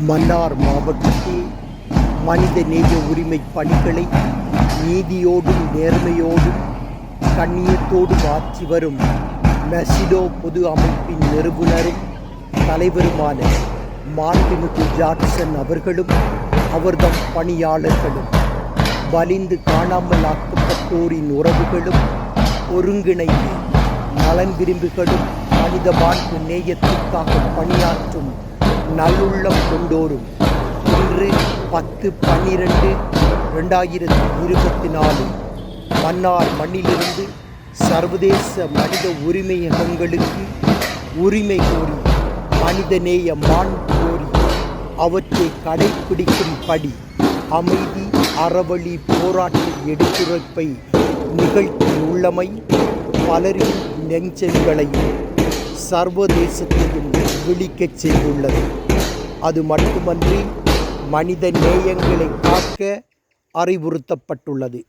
மன்னார் மாவட்டத்தில் மனித நேய உரிமை பணிகளை நீதியோடும் நேர்மையோடும் கண்ணியத்தோடும் ஆற்றி வரும் மெசிடோ பொது அமைப்பின் நிறுவனரும் தலைவருமான மார்டினுக்கு ஜாக்சன் அவர்களும் அவர்தம் பணியாளர்களும் வலிந்து காணாமல் ஆக்கப்பட்டோரின் உறவுகளும் ஒருங்கிணைந்து நலன் விரும்புகளும் மனித வாழ்வு நேயத்திற்காக பணியாற்றும் நல்லுள்ளம் கொண்டோரும். இன்று பத்து பன்னிரண்டு ரெண்டாயிரத்தி இருபத்தி நாலு மன்னார் மண்ணிலிருந்து சர்வதேச மனித உரிமையகங்களுக்கு உரிமை கோரி மனிதநேய மான் கோரி அவற்றை கடைபிடிக்கும்படி அமைதி அறவழி போராட்ட எடுத்துரைப்பை நிகழ்த்தியுள்ளமை பலரின் நெஞ்சங்களையும் சர்வதேசத்தையும் விழிக்கச் செய்துள்ளது. அது மட்டுமன்றி மனித நேயங்களை காக்க அறிவுறுத்தப்பட்டுள்ளது.